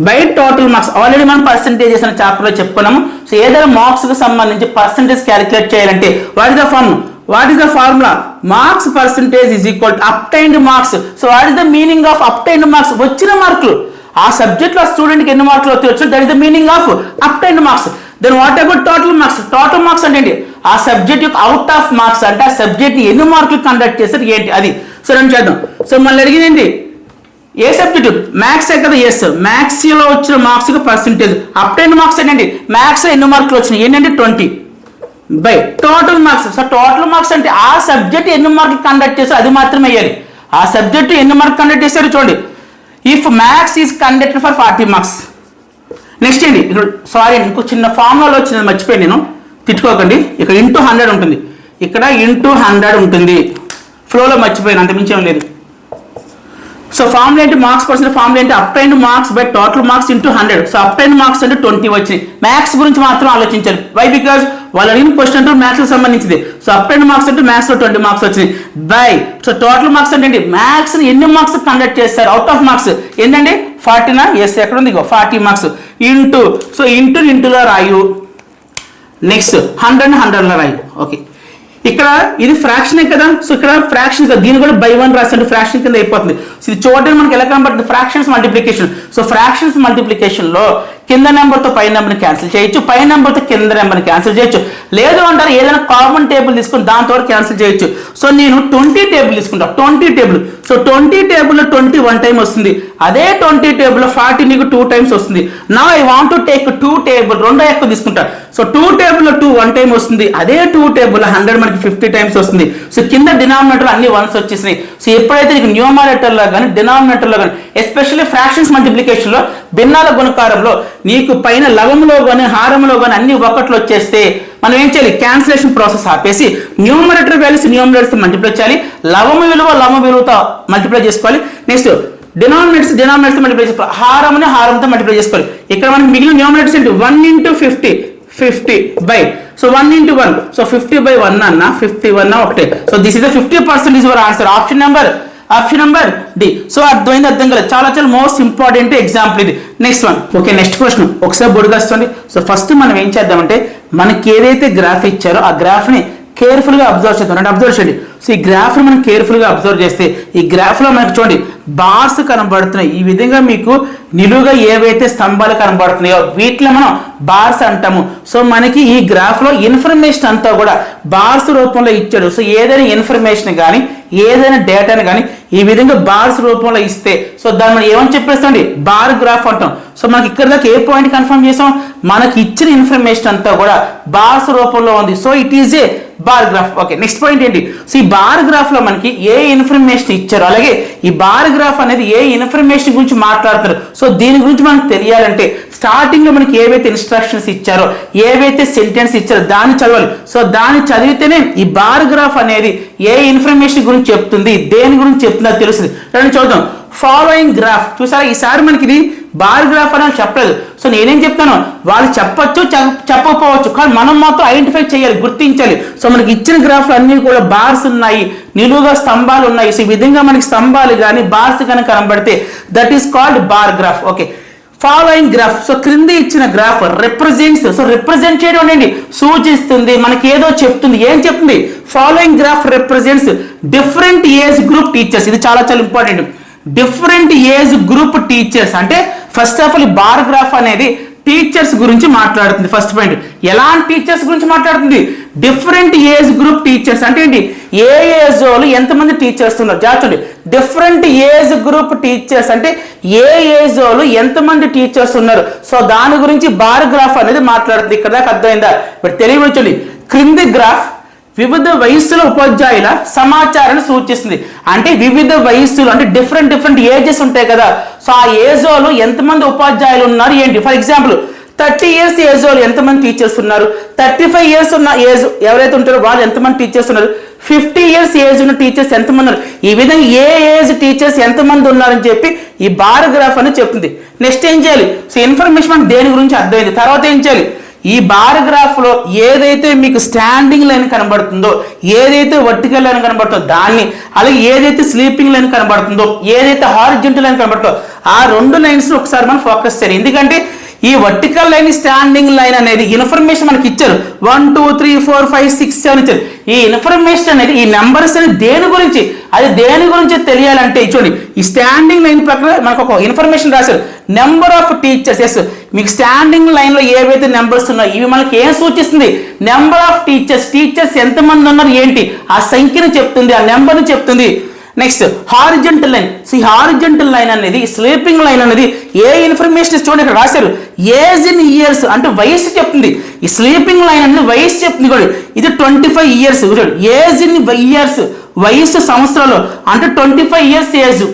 by total marks already మనం పర్సంటేజెస్ అనే చాప్టర్లో చెప్పుకున్నాము. సో ఏదైనా మార్క్స్కి సంబంధించి పర్సంటేజ్ క్యాలిక్యులేట్ చేయాలంటే what is the form what is the formula marks percentage is equal to obtained marks so what is the meaning of obtained marks వచ్చిన మార్కులు ఆ సబ్జెక్ట్లో స్టూడెంట్ ఎన్ని మార్కులు వచ్చి that is the meaning of obtained marks then what about total marks total marks అంటే ఏంటి? ఆ సబ్జెక్ట్ యొక్క అవుట్ ఆఫ్ మార్క్స్ అంటే ఆ సబ్జెక్ట్ని ఎన్ని మార్కులు కండక్ట్ చేస్తారు ఏంటి? అది. సో రెండు చేద్దాం. సో మళ్ళీ అడిగింది ఏ సబ్జెక్టు మ్యాథ్స్ కదా? ఎస్ మ్యాథ్స్లో వచ్చిన మార్క్స్ అప్ టెన్ మార్క్స్ ఏంటండి మ్యాథ్స్లో ఎన్ని మార్కులు వచ్చినాయి? ఏంటంటే twenty by total marks so total marks అంటే ఆ సబ్జెక్ట్ ఎన్ని మార్కులు కండక్ట్ చేస్తారు అది మాత్రమే వేయాలి ఆ సబ్జెక్ట్ ఎన్ని మార్కులు కండక్ట్ చేశారు చూడండి. If maths is conducted for forty marks next ఏంటి? ఇక్కడ సారీ ఇంకో చిన్న ఫార్ములాలో వచ్చింది మర్చిపోయాను నేను. తిట్టుకోకండి. ఇక్కడ ఇంటూ హండ్రెడ్ ఉంటుంది. ఇక్కడ ఇంటూ హండ్రెడ్ ఉంటుంది. ఫ్లోలో మర్చిపోయాను అంత మించి ఏం లేదు. సో ఫార్ములా ఏంటి? మార్క్స్ పర్సెంట్ ఫార్ములా ఏంటి? Obtain marks by total marks into hundred so obtain marks అంటే ట్వంటీ వచ్చినాయి. మ్యాథ్స్ గురించి మాత్రం ఆలోచించాలి. వై బికాస్ వాళ్ళు అడిగిన క్వశ్చన్ అంటే మ్యాథ్స్ సంబంధించింది. సో అప్ అండ్ మార్క్స్ అంటే మ్యాథ్స్లో ట్వంటీ మార్క్స్ వచ్చినాయి. బై సో టోటల్ మార్క్స్ అంటే ఏంటి? మ్యాథ్స్ ఎన్ని మార్క్స్ కండక్ట్ చేస్తారు? అవుట్ ఆఫ్ మార్క్స్ ఏంటండి ఫార్టీనా ఎస్ ఎక్కడ ఉంది? Forty marks into so into ఇంటూలో రాయు. నెక్స్ట్ హండ్రెడ్ హండ్రెడ్లో రాయు. ఓకే ఇక్కడ ఇది ఫ్రాక్షనే కదా? సో ఇక్కడ ఫ్రాక్షన్ కదా దీన్ని కూడా బై వన్ రాస్తే ఫ్రాక్షన్ కింద అయిపోతుంది. సో ఇది చూడడానికి మనకి ఎలా కనబడుతుంది? ఫ్రాక్షన్స్ మల్టిప్లికేషన్ సో ఫ్రాక్షన్స్ మల్టిప్లికేషన్లో కింద నెంబర్తో పైన పై నెంబర్ క్యాన్సిల్ చేయొచ్చు పై నెంబర్తో కింద నెంబర్ని క్యాన్సిల్ చేయొచ్చు. లేదు అంటారు ఏదైనా కామన్ టేబుల్ తీసుకుని దాంతో క్యాన్సిల్ చేయొచ్చు. సో నేను ట్వంటీ టేబుల్ తీసుకుంటా ట్వంటీ టేబుల్. సో ట్వంటీ టేబుల్లో ట్వంటీ వన్ టైం వస్తుంది. అదే ట్వంటీ టేబుల్లో ఫార్టీ నీకు టూ టైమ్స్ వస్తుంది. నా I want to take two table రెండో ఎక్కువ తీసుకుంటా. సో టూ టేబుల్లో టూ వన్ టైం వస్తుంది. అదే టూ టేబుల్ హండ్రెడ్ మనకి ఫిఫ్టీ టైమ్స్ వస్తుంది. సో కింద డినామినేటర్ అన్ని వన్స్ వచ్చేసినాయి. సో ఎప్పుడైతే నీకు న్యూమరేటర్లో కానీ డినామినేటర్లో కానీ ఎస్పెషల్లీ ఫ్రాక్షన్స్ మల్టిప్లికేషన్లో భిన్నాల గుణకారంలో నీకు పైన లవంలో కానీ హారంలో కానీ అన్ని ఒకట్లు వచ్చేస్తే మనం ఏం చేయాలి? క్యాన్సిలేషన్ ప్రాసెస్ ఆపేసి న్యూమరేటర్ వాల్యూస్ న్యూమరేటర్స్ మల్టిప్లై చేయాలి. లవమ విలువ లవం విలువతో మల్టిప్లై చేసుకోవాలి. నెక్స్ట్ డినామినేటర్స్ డినామినేటర్స్ మల్టిప్లై చేసుకోవాలి. హారంని హారంతో మల్టిప్లై చేసుకోవాలి. ఇక్కడ మనకి మిగిలిన న్యూమరేటర్స్ ఏంటి? One into fifty fifty by so one into one so fifty by one అన్న ఫిఫ్టీ వన్ ఒకటే. So this is the fifty percent is your answer option number option number D so అర్థమైంది అర్థం కాలేదు. చాలా చాలా most important example ఇది. Next one okay next question ఒకసారి బొడుగొస్తుంది సో ఫస్ట్ మనం ఏం చేద్దామంటే మనకి ఏదైతే గ్రాఫ్ ఇచ్చారో ఆ గ్రాఫ్ని కేర్ఫుల్గా అబ్జర్వ్ చేద్దాం. అంటే అబ్జర్వ్ చేయండి. సో ఈ గ్రాఫ్ని మనం కేర్ఫుల్గా అబ్జర్వ్ చేస్తే ఈ గ్రాఫ్లో మనకు చూడండి బార్స్ కనబడుతున్నాయి. ఈ విధంగా మీకు నిలువుగా ఏవైతే స్తంభాలు కనబడుతున్నాయో వీటిలో మనం బార్స్ అంటాము. సో మనకి ఈ గ్రాఫ్లో ఇన్ఫర్మేషన్ అంతా కూడా బార్స్ రూపంలో ఇచ్చాడు. సో ఏదైనా ఇన్ఫర్మేషన్ కానీ ఏదైనా డేటాను కానీ ఈ విధంగా బార్స్ రూపంలో ఇస్తే సో దాన్ని మనం ఏమని చెప్పేస్తామండి? బార్ గ్రాఫ్ అంటాం. సో మనకి ఇక్కడ దాకా ఏ పాయింట్ కన్ఫర్మ్ చేసాం? మనకి ఇచ్చిన ఇన్ఫర్మేషన్ అంతా కూడా బార్స్ రూపంలో ఉంది. So it is a bar graph okay next point ఏంటి? సో ఈ బార్ గ్రాఫ్లో మనకి ఏ ఇన్ఫర్మేషన్ ఇచ్చారు అలాగే ఈ బార్ గ్రాఫ్ అనేది ఏ ఇన్ఫర్మేషన్ గురించి మాట్లాడతారు సో దీని గురించి మనకు తెలియాలంటే స్టార్టింగ్లో మనకి ఏవైతే ఇన్స్ట్రక్షన్స్ ఇచ్చారో ఏవైతే సెంటెన్స్ ఇచ్చారో దాన్ని చదవాలి. సో దాన్ని చదివితేనే ఈ బార్ గ్రాఫ్ అనేది ఏ ఇన్ఫర్మేషన్ గురించి చెప్తుంది దేని గురించి చెప్తుందో తెలుస్తుంది. చూద్దాం. ఫాలోయింగ్ గ్రాఫ్ చూసారా? ఈసారి మనకి ఇది బార్ గ్రాఫ్ అని చెప్పలేదు. సో నేనేం చెప్తాను వాళ్ళు చెప్పొచ్చు చెప్పకపోవచ్చు కానీ మనం మాత్రం ఐడెంటిఫై చేయాలి గుర్తించాలి. సో మనకి ఇచ్చిన గ్రాఫ్లు అన్ని కూడా బార్స్ ఉన్నాయి నిలువుగా స్తంభాలు ఉన్నాయి. సో ఈ విధంగా మనకి స్తంభాలు కానీ బార్స్ కానీ కనబడితే that is called bar graph okay following graph so క్రింద ఇచ్చిన గ్రాఫ్ రిప్రజెంట్స్ సో రిప్రజెంట్ చేయడం ఏంటి సూచిస్తుంది మనకి ఏదో చెప్తుంది. ఏం చెప్తుంది? Following graph represents different age group teachers ఇది చాలా చాలా important different age group teachers. అంటే ఫస్ట్ ఆఫ్ ఆల్ ఈ బార్గ్రాఫ్ అనేది టీచర్స్ గురించి మాట్లాడుతుంది. First point. ఎలాంటి టీచర్స్ గురించి మాట్లాడుతుంది? Different age group teachers. అంటే ఏంటి? ఏ ఏజ్ వాళ్ళు ఎంతమంది టీచర్స్ ఉన్నారు? జాగ్రత్త డిఫరెంట్ ఏజ్ గ్రూప్ టీచర్స్. అంటే ఏ ఏజ్ వాళ్ళు ఎంతమంది టీచర్స్ ఉన్నారు? సో దాని గురించి బార్ గ్రాఫ్ అనేది మాట్లాడుతుంది. ఇక్కడ దాకా అర్థమైందా? ఇప్పుడు తెలియవచ్చండి క్రింది గ్రాఫ్ వివిధ వయస్సుల ఉపాధ్యాయుల సమాచారాన్ని సూచిస్తుంది. అంటే వివిధ వయస్సులు అంటే డిఫరెంట్ డిఫరెంట్ ఏజెస్ ఉంటాయి కదా. సో ఆ ఏజోలో ఎంతమంది ఉపాధ్యాయులు ఉన్నారు ఏంటి? For example thirty years age వాళ్ళు ఎంతమంది టీచర్స్ ఉన్నారు? థర్టీ ఫైవ్ ఇయర్స్ ఉన్న ఏజ్ ఎవరైతే ఉంటారో వాళ్ళు ఎంతమంది టీచర్స్ ఉన్నారు? ఫిఫ్టీ ఇయర్స్ ఏజ్ ఉన్న టీచర్స్ ఎంతమంది ఉన్నారు? ఈ విధంగా ఏ ఏజ్ టీచర్స్ ఎంతమంది ఉన్నారని చెప్పి ఈ బార్ గ్రాఫ్ అని చెప్తుంది. నెక్స్ట్ ఏం చేయాలి? సో ఇన్ఫర్మేషన్ దేని గురించి అర్థమైంది? తర్వాత ఏం చేయాలి? ఈ బార్ గ్రాఫ్లో ఏదైతే మీకు స్టాండింగ్ లైన్ కనబడుతుందో ఏదైతే వర్టికల్ లైన్ కనబడుతుందో దాన్ని అలాగే ఏదైతే స్లీపింగ్ లైన్ కనబడుతుందో ఏదైతే హారిజెంటల్ లైన్ కనబడుతుందో ఆ రెండు లైన్స్ ఒకసారి మనం ఫోకస్ చేయాలి. ఎందుకంటే ఈ వర్టికల్ లైన్ స్టాండింగ్ లైన్ అనేది ఇన్ఫర్మేషన్ మనకి ఇచ్చారు. One two three four five six seven ఇచ్చారు. ఈ ఇన్ఫర్మేషన్ అనేది ఈ నెంబర్స్ అనేది దేని గురించి? అది దేని గురించి తెలియాలంటే చూడండి. ఈ స్టాండింగ్ లైన్ ప్రకారం మనకు ఒక ఇన్ఫర్మేషన్ రాశారు. నెంబర్ ఆఫ్ టీచర్స్ ఎస్ మీకు స్టాండింగ్ లైన్లో ఏవైతే నెంబర్స్ ఉన్నాయో ఇవి మనకి ఏం సూచిస్తుంది? నెంబర్ ఆఫ్ టీచర్స్ టీచర్స్ ఎంతమంది ఉన్నారు ఏంటి? ఆ సంఖ్యను చెప్తుంది ఆ నెంబర్ని చెప్తుంది. నెక్స్ట్ హారిజెంటల్ లైన్ సో ఈ హారిజెంటల్ లైన్ అనేది స్లీపింగ్ లైన్ అనేది ఏ ఇన్ఫర్మేషన్ చూడండి ఇక్కడ రాశారు? ఏజ్ ఇన్ ఇయర్స్ అంటే వయసు చెప్తుంది. ఈ స్లీపింగ్ లైన్ అనేది వయసు చెప్తుంది కూడా ఇది twenty five years age in years వయసు సంవత్సరాలు. అంటే twenty five years age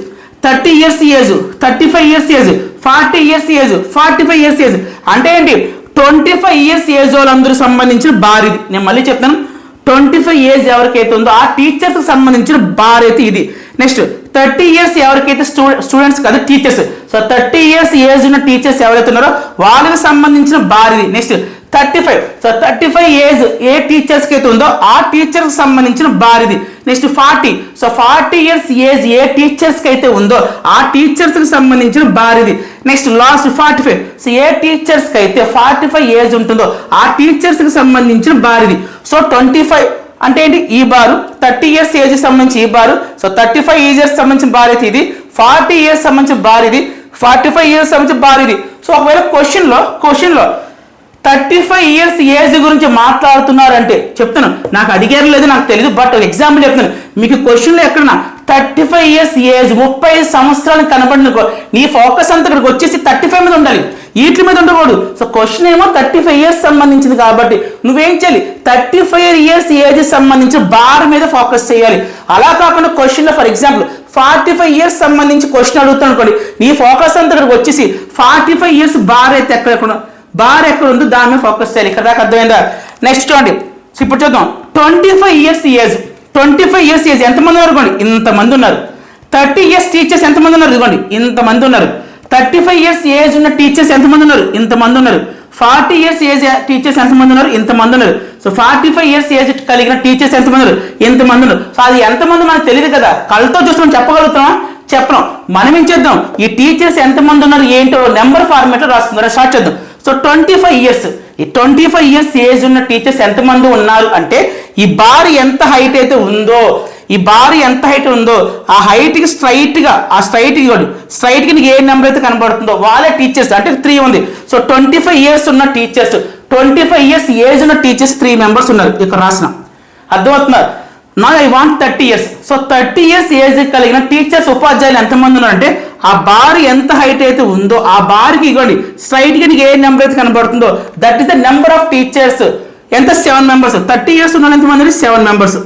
thirty years age thirty five years age forty years age forty five years age అంటే ఏంటి? ట్వంటీ ఫైవ్ ఇయర్స్ ఏజ్ వాళ్ళందరూ సంబంధించిన బార్ నేను మళ్ళీ చెప్తాను. ట్వంటీ ఫైవ్ ఏజ్ ఎవరికైతే ఉందో ఆ టీచర్స్కి సంబంధించిన బార్ అయితే ఇది. నెక్స్ట్ థర్టీ ఇయర్స్ ఎవరికైతే స్టూ స్టూడెంట్స్ కాదు teachers so thirty years age ఉన్న టీచర్స్ ఎవరైతే ఉన్నారో వాళ్ళకి సంబంధించిన భార్యది next thirty five so thirty five age ఏ టీచర్స్కి అయితే ఉందో ఆ టీచర్కి సంబంధించిన భార్యది next forty. So forty years age ఏ టీచర్స్కి అయితే ఉందో ఆ టీచర్స్కి సంబంధించిన భార్యది next last forty five. So ఏ టీచర్స్కి అయితే ఫార్టీ ఫైవ్ ఏజ్ ఉంటుందో ఆ టీచర్స్కి సంబంధించిన భార్యది సో ట్వంటీ ఫైవ్. అంటే ఏంటి? ఈ బారు. థర్టీ ఇయర్స్ ఏజ్ సంబంధించి ఈ bar. So thirty five years సంబంధించిన బార్ అయితే ఇది. ఫార్టీ ఇయర్స్ సంబంధించిన బార్ ఇది ఫార్టీ ఫైవ్ ఇయర్స్ సంబంధించిన బార్ ఇది సో ఒకవేళ క్వశ్చన్లో క్వశ్చన్లో థర్టీ ఫైవ్ ఇయర్స్ ఏజ్ గురించి మాట్లాడుతున్నారంటే చెప్తాను నాకు అడిగారు లేదు నాకు తెలియదు బట్ ఎగ్జాంపుల్ చెప్తాను మీకు క్వశ్చన్లు ఎక్కడన్నా? థర్టీ ఫైవ్ ఇయర్స్ ఏజ్ ముప్పై సంవత్సరాలు కనబడిన నీ ఫోకస్ అంతా ఇక్కడికి వచ్చేసి థర్టీ ఫైవ్ మీద ఉండాలి. వీటి మీద ఉండకూడదు. సో క్వశ్చన్ ఏమో థర్టీ ఫైవ్ ఇయర్స్ సంబంధించింది కాబట్టి నువ్వేం చేయాలి? థర్టీ ఫైవ్ ఇయర్స్ ఏజ్ సంబంధించి బార్ మీద ఫోకస్ చేయాలి. అలా కాకుండా క్వశ్చన్లో for example forty five years సంబంధించి క్వశ్చన్ అడుగుతాను అనుకోండి. నీ ఫోకస్ అంతా ఇక్కడికి వచ్చేసి ఫార్టీ ఫైవ్ ఇయర్స్ బార్ అయితే ఎక్కడ ఎక్కడ? బార్ ఎక్కడ ఉందో దాని మీద ఫోకస్ చేయాలి. ఇక్కడ దాకా అర్థమైందా? నెక్స్ట్ చూడండి. ఇప్పుడు చూద్దాం. Twenty five years age twenty five years age ఎంతమంది ఉన్నారు అనుకోండి ఇంతమంది ఉన్నారు. థర్టీ ఇయర్స్ టీచర్స్ ఎంతమంది ఉన్నారు ఇదిగోండి? ఇంతమంది ఉన్నారు. థర్టీ ఫైవ్ ఇయర్స్ ఏజ్ ఉన్న టీచర్స్ ఎంతమంది ఉన్నారు? ఇంతమంది ఉన్నారు. ఫార్టీ ఇయర్స్ ఏజ్ టీచర్స్ ఎంతమంది ఉన్నారు? ఇంతమంది ఉన్నారు. So forty five years age కలిగిన టీచర్స్ ఎంతమంది ఉన్నారు? ఇంతమంది ఉన్నారు. సో అది ఎంతమంది మనకు తెలియదు కదా. కళ్ళతో చూసి మనం చెప్పగలుగుతామా? చెప్పడం మనం ఏం చేద్దాం? ఈ టీచర్స్ ఎంతమంది ఉన్నారు? ఏంటో? నెంబర్ ఫార్మేట్లో రాస్తున్నారు. స్టార్ట్ చేద్దాం. సో ట్వంటీ ఫైవ్ ఇయర్స్ ఈ ట్వంటీ ఫైవ్ ఇయర్స్ ఏజ్ ఉన్న టీచర్స్ ఎంతమంది ఉన్నారు అంటే ఈ బార్ ఎంత హైట్ అయితే ఉందో ఈ బార్ ఎంత హైట్ ఉందో ఆ హైట్కి స్ట్రైట్గా ఆ స్ట్రైట్ కాదు స్ట్రైట్కి నీకు ఏ నెంబర్ అయితే కనబడుతుందో వాళ్ళే టీచర్స్ అంటే త్రీ ఉంది. సో ట్వంటీ ఫైవ్ ఇయర్స్ ఉన్న teachers twenty five years age ఉన్న టీచర్స్ త్రీ మెంబర్స్ ఉన్నారు. ఇక్కడ రాసిన. అర్థమవుతున్నారు నా I want thirty years so thirty years age కలిగిన టీచర్స్ ఉపాధ్యాయులు ఎంతమంది ఉన్నారంటే ఆ బార్ ఎంత హైట్ అయితే ఉందో ఆ బార్కి ఇవ్వండి స్ట్రైట్గా నీకు ఏ నెంబర్ అయితే కనబడుతుందో that is the number of teachers ఎంత? సెవెన్ మెంబర్స్ థర్టీ ఇయర్స్ ఉన్న ఎంతమంది? Seven members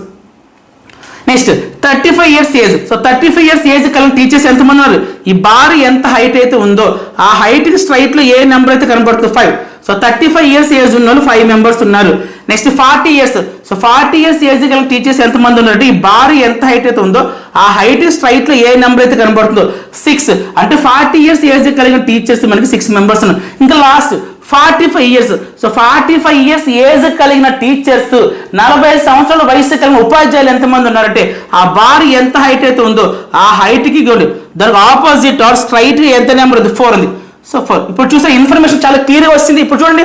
next thirty five years age so thirty five years age కలిగిన టీచర్స్ ఎంతమంది ఉన్నారు? ఈ బార్ ఎంత హైట్ అయితే ఉందో ఆ హైట్కి స్ట్రైట్లో ఏ నెంబర్ అయితే కనబడుతుంది five so thirty five years age ఉన్న వాళ్ళు ఫైవ్ మెంబర్స్ ఉన్నారు. Next forty years so forty years age కలిగిన టీచర్స్ ఎంతమంది ఉన్నారు ఈ బార్ ఎంత హైట్ అయితే ఉందో ఆ హైట్ స్ట్రైట్లో ఏ నెంబర్ అయితే కనబడుతుందో సిక్స్ అంటే ఫార్టీ ఇయర్స్ ఏజ్ కలిగిన టీచర్స్ మనకి సిక్స్ మెంబర్స్ ఉన్నారు. ఇంకా last forty five years so forty five years age కలిగిన టీచర్స్ నలభై ఐదు సంవత్సరాల వయసు కలిగిన ఉపాధ్యాయులు ఎంతమంది ఉన్నారంటే ఆ బార్ ఎంత హైట్ అయితే ఉందో ఆ హైట్కి గోడు. దానికి ఆపోజిట్ ఆర్ స్ట్రైట్ ఎంత నెంబర్ ఉంది? ఫోర్ ఉంది. సో ఫోర్ ఇప్పుడు చూసే ఇన్ఫర్మేషన్ చాలా క్లియర్గా వస్తుంది ఇప్పుడు చూడండి.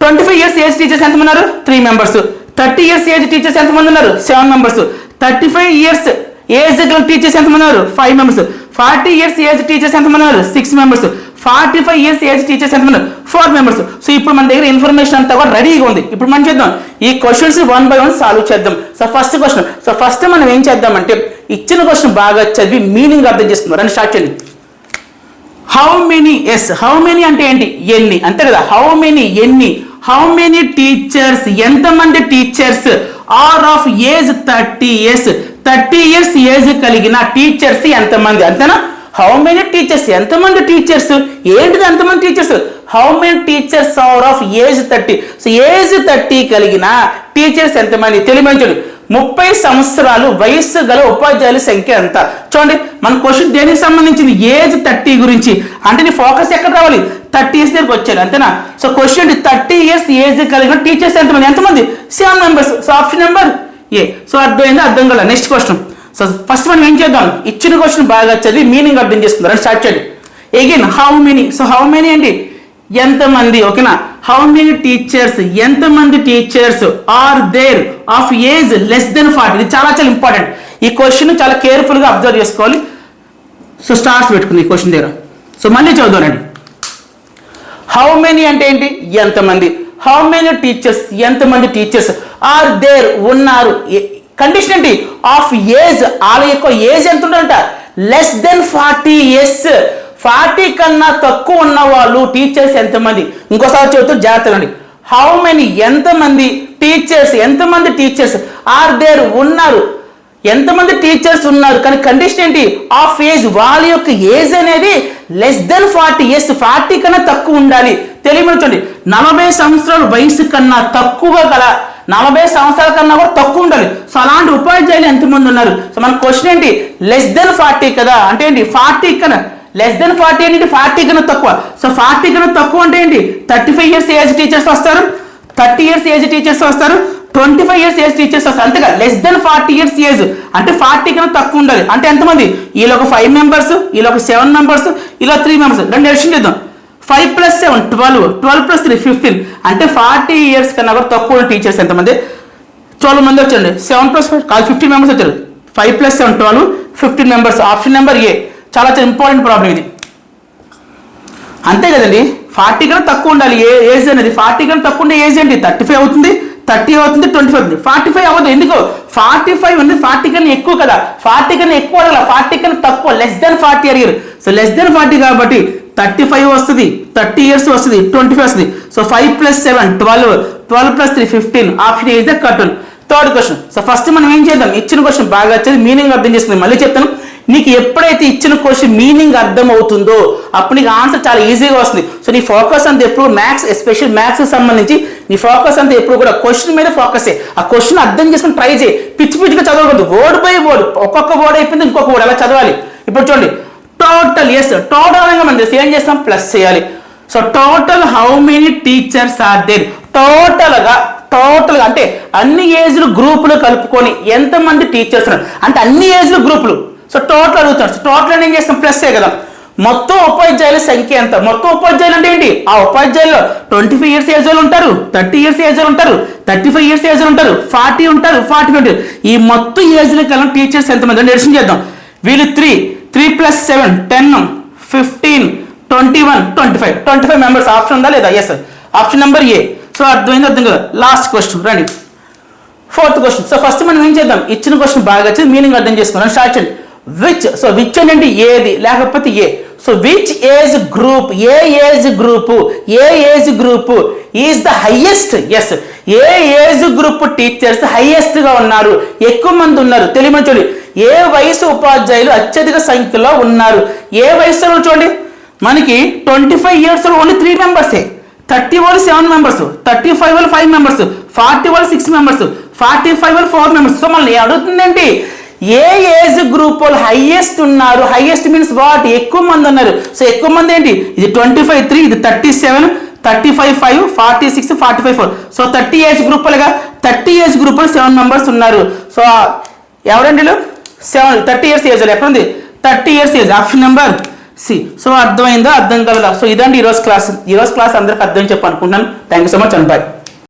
Twenty five years age teachers ఎంతమంది ఉన్నారు? Three members thirty years age teachers ఎంతమంది ఉన్నారు? Seven members thirty five years age గల టీచర్స్ ఎంతమంది ఉన్నారు? Five members forty years age teachers ఎంతమంది ఉన్నారు? Six members forty five years age teachers ఎంతమంది ఫోర్ మెంబర్స్ సో ఇప్పుడు మన దగ్గర ఇన్ఫర్మేషన్ అంతా కూడా రెడీగా ఉంది. ఇప్పుడు మనం చేద్దాం. ఈ questions one by one solve చేద్దాం. So first question so first మనం ఏం చేద్దామంటే ఇచ్చిన క్వశ్చన్ బాగా చదివి మీనింగ్ అర్థం చేసుకుందాం. రండి స్టార్ట్ చేయండి. How many yes how many అంటే ఏంటి? ఎన్ని. అంతే కదా? హౌ మెనీ ఎన్ని? హౌ మెనీ టీచర్స్ ఎంతమంది teachers are of age thirty years thirty years age కలిగిన టీచర్స్ ఎంతమంది? అంతేనా? హౌ మెనీ టీచర్స్ ఎంతమంది టీచర్స్ ఏంటిది ఎంతమంది teachers how many teachers are of age thirty so age thirty కలిగిన టీచర్స్ ఎంతమంది? తెలియమంచండి ముప్పై సంవత్సరాలు వయస్సు గల ఉపాధ్యాయుల సంఖ్య ఎంత? చూడండి మన క్వశ్చన్ దేనికి సంబంధించింది? ఏజ్ థర్టీ గురించి. అంటే నీ ఫోకస్ ఎక్కడ రావాలి? థర్టీ ఇయర్స్ దగ్గరికి వచ్చారు అంతేనా? So question thirty years age కలిగిన టీచర్స్ ఎంతమంది? ఎంతమంది? Seven members so option number A so అర్థమైంది? అర్థం కదా నెక్స్ట్ క్వశ్చన్ సో ఫస్ట్ మనం ఏం చేద్దాం? ఇచ్చిన క్వశ్చన్ బాగా చదివి మీనింగ్ అర్థం చేసుకుందాం. స్టార్ట్ చేయండి. Again how many so how many అండి? ఎంతమంది ఓకేనా? హౌ మెనీ టీచర్స్ ఎంతమంది teachers are there of age less than forty ఇది చాలా చాలా ఇంపార్టెంట్ ఈ క్వశ్చన్ చాలా కేర్ఫుల్గా అబ్జర్వ్ చేసుకోవాలి. సో స్టార్స్ పెట్టుకుంది ఈ క్వశ్చన్ దగ్గర. సో మళ్ళీ చదువుతానండి హౌ మెనీ అంటే ఏంటి? ఎంతమంది. హౌ మెనీ టీచర్స్ ఎంతమంది టీచర్స్ ఆర్ దేర్ ఉన్నారు. కండిషన్ ఏంటి? ఆఫ్ ఏజ్ వాళ్ళ యొక్క ఏజ్ ఎంత ఉంటుందంట less than forty years forty కన్నా తక్కువ ఉన్న వాళ్ళు టీచర్స్ ఎంతమంది? ఇంకోసారి చెబుతూ జాగ్రత్తలండి అండి హౌ మెనీ ఎంతమంది టీచర్స్ ఎంతమంది టీచర్స్ ఆర్ దేర్ ఉన్నారు? ఎంతమంది టీచర్స్ ఉన్నారు? కానీ కండిషన్ ఏంటి? ఆఫ్ ఏజ్ వాళ్ళ యొక్క ఏజ్ అనేది less than forty years forty కన్నా తక్కువ ఉండాలి. తెలియమనుకోండి నలభై సంవత్సరాల వయసు కన్నా తక్కువ గల నలభై సంవత్సరాల కన్నా కూడా తక్కువ ఉండాలి. సో అలాంటి ఉపాధ్యాయులు ఎంతమంది ఉన్నారు? సో మన క్వశ్చన్ ఏంటి? లెస్ దెన్ ఫార్టీ కదా? అంటే ఏంటి? ఫార్టీ కన్నా లెస్ దెన్ ఫార్టీ ఏంటి? ఫార్టీ కన్నా తక్కువ. సో ఫార్టీ కన్నా తక్కువ అంటే ఏంటి? Thirty five years age teachers వస్తారు. థర్టీ ఇయర్స్ ఏజ్ టీచర్స్ వస్తారు. Twenty five years age teachers వస్తారు. అంతేగా less than forty years age అంటే ఫార్టీ కన్నా తక్కువ ఉండాలి. అంటే ఎంతమంది? వీళ్ళు ఒక ఫైవ్ మెంబర్స్ వీళ్ళు ఒక సెవెన్ మెంబర్స్ ఇలా త్రీ మెంబర్స్ రెండు ఎడిషన్ చేద్దాం. Five plus seven twelve twelve plus three fifteen అంటే ఫార్టీ ఇయర్స్ కన్నా కూడా తక్కువ టీచర్స్ ఎంతమంది? ట్వెల్వ్ మంది వచ్చండి సెవెన్ ప్లస్ ఫైవ్ కాదు ఫిఫ్టీన్ మెంబర్స్ వచ్చారు. Five plus seven twelve fifteen members option number A చాలా చాలా ఇంపార్టెంట్ ప్రాబ్లం ఇది. అంతే కదండి ఫార్టీ కన్నా తక్కువ ఉండాలి. ఏ ఏజ్ అనేది ఫార్టీ కన్నా తక్కువ ఉండే ఏజ్ ఏంటి? థర్టీ ఫైవ్ అవుతుంది థర్టీ అవుతుంది ట్వంటీ ఫైవ్ అవుతుంది. ఫార్టీ ఫైవ్ అవ్వదు. ఎందుకు? ఫార్టీ ఫైవ్ ఉంది ఫార్టీ కన్నా ఎక్కువ కదా. ఫార్టీ కన్నా ఎక్కువ అడగల. ఫార్టీ కన్నా తక్కువ లెస్ దెన్ ఫార్టీ అడిగారు. సో లెస్ దెన్ ఫార్టీ కాబట్టి థర్టీ ఫైవ్ వస్తుంది థర్టీ ఇయర్స్ వస్తుంది ట్వంటీ ఫైవ్ వస్తుంది so five plus seven twelve twelve plus three fifteen option age the correct third question so first మనం ఏం చేద్దాం? ఇచ్చిన క్వశ్చన్ బాగా వచ్చేది మీనింగ్ అర్థం చేస్తుంది మళ్ళీ చెప్తాను. నీకు ఎప్పుడైతే ఇచ్చిన క్వశ్చన్ మీనింగ్ అర్థం అవుతుందో అప్పుడు నీకు ఆన్సర్ చాలా ఈజీగా వస్తుంది. సో నీ ఫోకస్ అంతా ఎప్పుడు మ్యాథ్స్ ఎస్పెషల్ మ్యాథ్స్ సంబంధించి నీ ఫోకస్ అంతా ఎప్పుడు కూడా క్వశ్చన్ మీద ఫోకస్ ఆ క్వశ్చన్ అర్థం చేసుకుని ట్రై చేయి. పిచ్చి పిచ్చిగా చదవకూడదు. వర్డ్ బై వర్డ్ ఒక్కొక్క వర్డ్ అయిపోయింది ఇంకొక వర్డ్ అలా చదవాలి. ఇప్పుడు చూడండి. టోటల్ ఎస్ టోటల్ అనగా మనం తెలుసు. ఏం చేస్తాం? ప్లస్ చేయాలి. So total how many teachers are there టోటల్గా టోటల్ అంటే అన్ని ఏజ్లు గ్రూపులు కలుపుకొని ఎంతమంది టీచర్స్ ఉన్నారు? అంటే అన్ని ఏజ్లు గ్రూపులు సో టోటల్ అడుగుతారు సో టోటల్ ఏం చేస్తాం? ప్లస్ కదా. మొత్తం ఉపాధ్యాయుల సంఖ్య ఎంత? మొత్తం ఉపాధ్యాయులు అంటే ఏంటి? ఆ ఉపాధ్యాయులు ట్వంటీ ఫైవ్ ఇయర్స్ ఏజ్ వాళ్ళు ఉంటారు థర్టీ ఇయర్స్ ఏజ్ వాళ్ళు ఉంటారు థర్టీ ఫైవ్ ఇయర్స్ ఏజ్ ఉంటారు ఫార్టీ ఉంటారు ఫార్టీ ఉంటారు. ఈ మొత్తం ఏజ్ల కలం టీచర్స్ ఎంతమంది? నిరసన చేద్దాం. వీళ్ళు three three plus seven ten fifteen twenty one twenty five twenty five members option ఉందా లేదా? Yes option number A so అర్థమైంది? అర్థం కదా? లాస్ట్ క్వశ్చన్ రండి ఫోర్త్ క్వశ్చన్ సో ఫస్ట్ మనం ఏం చేద్దాం? ఇచ్చిన క్వశ్చన్ బాగా వచ్చింది. మీనింగ్ అర్థం చేసుకున్నాం స్టార్ట్ చేయండి విచ్ సో విచ్ అనండి ఏది లేకపోతే A so which age group A age group A age group is the highest yes A age group teachers హయ్యెస్ట్గా ఉన్నారు. ఎక్కువ మంది ఉన్నారు. తెలియమని ఏ వయసు ఉపాధ్యాయులు అత్యధిక సంఖ్యలో ఉన్నారు? ఏ వయసులో చూడండి. మనకి twenty five years only three మెంబర్సే thirty వాళ్ళు సెవెన్ మెంబర్స్ థర్టీ ఫైవ్ వాళ్ళు ఫైవ్ మెంబర్స్ ఫార్టీ వాళ్ళు సిక్స్ మెంబర్స్ ఫార్టీ ఫైవ్ వాళ్ళు ఫోర్ మెంబర్స్ సో మనల్ని అడుగుతుందండి. ఏ ఏజ్ గ్రూప్ వాళ్ళు హైయెస్ట్ ఉన్నారు? హైయెస్ట్ మీన్స్ వాట్ ఎక్కువ మంది ఉన్నారు. సో ఎక్కువ మంది ఏంటి? ఇది ట్వంటీ ఫైవ్ త్రీ ఇది thirty seven thirty five five forty six forty five four so thirty age గ్రూపులుగా thirty age group seven members ఉన్నారు. సో ఎవరండి సెవెన్ థర్టీ ఇయర్స్ ఏజ్ ఎక్కడ ఉంది thirty years age option number C so అర్థమైందా? అర్థం కలదా? So ఇదండి ఈరోజు class ఈరోజు క్లాస్ అందరికి అర్థం చెప్పాలనుకుంటున్నాను thank you so much and bye